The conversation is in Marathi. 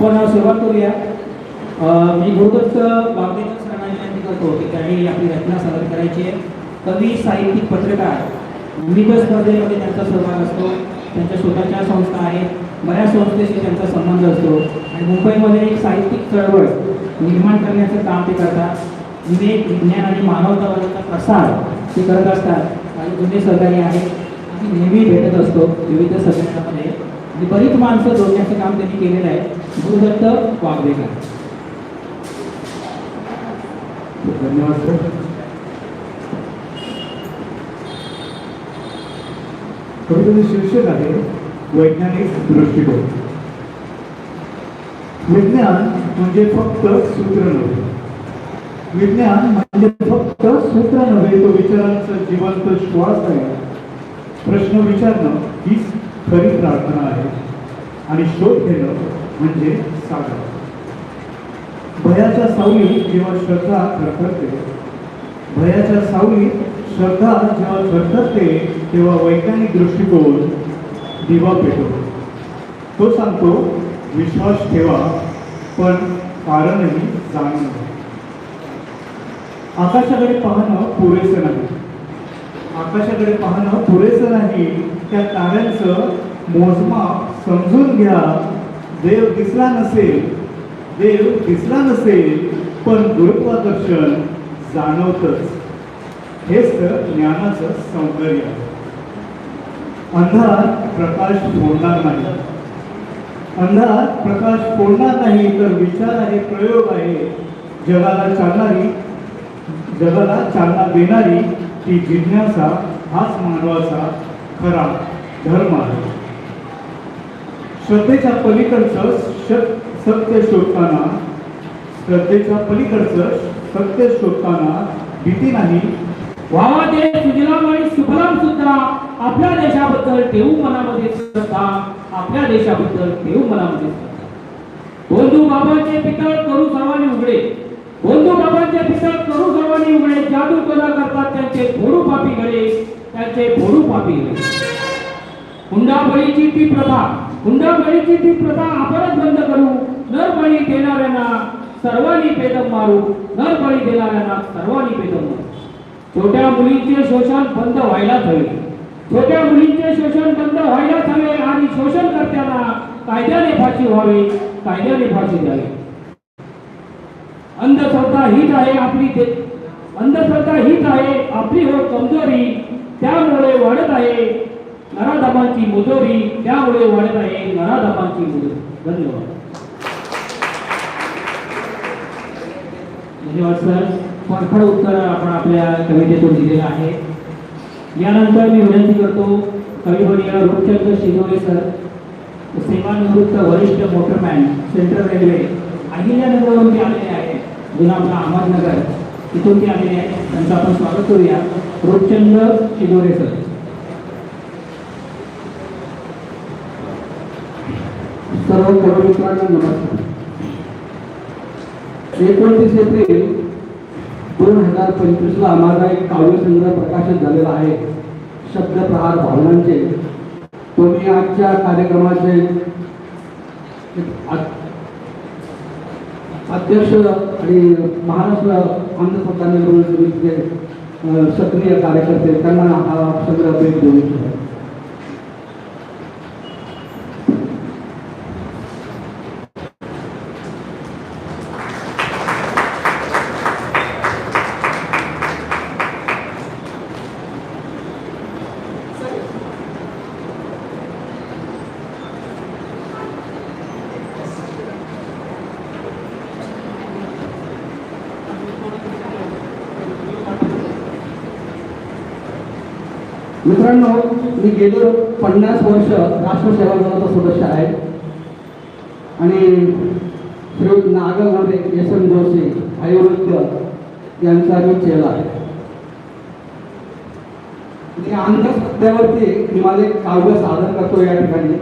आपण सुरुवात करूया. मी गुरुदत्त बागदेकर सरांना विनंती करतो की त्यांनी आपली रचना सादर करायची आहे. कवी साहित्यिक पत्रकार विविध स्पर्धेमध्ये त्यांचा सहभाग असतो. त्यांच्या स्वतःच्या संस्था आहेत. बऱ्याच संस्थेशी त्यांचा संबंध असतो. आणि मुंबईमध्ये एक साहित्यिक चळवळ निर्माण करण्याचं काम ते करतात. विवेक विज्ञान आणि मानवतावादाचा प्रसार ते करत असतात. आणि जुने सहकारी आहेत. आम्ही नेहमी भेटत असतो विविध संघटनामध्ये बरीच माणसं जोडण्याचं काम त्यांनी केलेलं आहे. गुरुदत्त वागवेकर धन्यवाद सर कवितेचे शीर्षक आहे वैज्ञानिक दृष्टिकोन. विज्ञान म्हणजे फक्त सूत्र नव्हे. विज्ञान म्हणजे फक्त सूत्र नव्हे तो विचारांचा जिवंत श्वास आहे. प्रश्न विचारणं हीच खरी प्रार्थना आहे. आणि शोध घेणं म्हणजे सागर भयाच्या सावलीत जेव्हा श्रद्धा थरथरते भयाच्या सावलीत श्रद्धा जेव्हा थरथरते तेव्हा वैज्ञानिक दृष्टिकोन दिवा पेटवतो. तो सांगतो विश्वास ठेवा पण कारणही जाणून आकाशाकडे पाहणं पुरेसं नाही. आकाशाकडे पाहणं पुरेसं नाही. त्या ताऱ्यांचं मोजमाप समजून घ्या. देव दिसला नसेल देव दिसला नसेल पण गुरुत्वाकर्षण जाणवतच. हेच तर ज्ञानाचं सौंदर्य आहे. अंधार प्रकाश फोडणार नाही. अंधार प्रकाश फोडणार नाही तर विचार आहे प्रयोग आहे. जगाला चालणारी जगाला चालना देणारी ती जिज्ञासा हाच मानवाचा खरा धर्म आहे. श्रद्धेच्या पलीकडचं सत्य शोधताना श्रद्धेच्या पलीकडचं सत्य शोधताना भीती नाही. व्हावा ते सुजलाम आणि सुफलाम सुद्धा आपल्या देशाबद्दल ठेवू मनामध्ये श्रद्धा आपल्या देशाबद्दल ठेवू मनामध्ये श्रद्धा. बंधू बाबांचे पितळ करू सर्वांनी उघडे. बंधू बाबांचे पितळ करू सर्वांनी उघडे. जादू कला करतात त्यांचे थोडू पापी घडे त्याचे फोडू पापी हुंडाबळीची ती प्रथा हुंडाबळीची ती प्रथा आपणच बंद करू. नरबळी देणाऱ्यांना सर्वांनी पेदम मारू. नरबळी देणाऱ्यांना सर्वांनी पेदम मारू. छोट्या मुलींचे शोषण बंद व्हायलाच हवे. छोट्या मुलींचे शोषण बंद व्हायलाच हवे आणि शोषण करताना कायद्याने फाशी व्हावी कायद्याने फाशी द्यावी. अंधश्रद्धा हीच आहे आपली अंधश्रद्धा हीच आहे आपली हो कमजोर वाढत आहे. नराधमांची मुजोरी त्यामुळे वाढत आहे. नराधमांची मुजोरी. धन्यवाद. धन्यवाद सर परखड उत्तर आपण आपल्या कवितेतून दिलेलं आहे. यानंतर मी विनंती करतो कविवर्य रूपचंद्र शिंदोरे सर सेवानिवृत्त वरिष्ठ मोटरमॅन सेंट्रल रेल्वे अहिल्यानगरवरून ते आलेले आहेत. जुना आपला अहमदनगर. तिथून ते आलेले आहेत. त्यांचं आपण स्वागत करूया. रूपचंद्र शिंदोरे सर सर्व कविमित्रांना नमस्कार. एकोणतीस एप्रिल दोन हजार पंचवीसला माझा एक काव्यसंग्रह प्रकाशित झालेला आहे. शब्दप्रहार भावनांचे. तो मी आजच्या कार्यक्रमाचे अध्यक्ष आणि महाराष्ट्र आंध्र निर्मूलन सक्रिय कार्यकर्ते त्यांना हा संग्रह भेट देऊ इच्छितो. मित्रांनो मी गेलो पन्नास वर्ष राष्ट्रसेवा दलाचा सदस्य आहे आणि श्री नागमोरे यशवंत जोशी आयुर्वेद यांचा मी चेला आहे. आणि अंधश्रद्धेवरती मी माझे काव्य सादर करतो या ठिकाणी.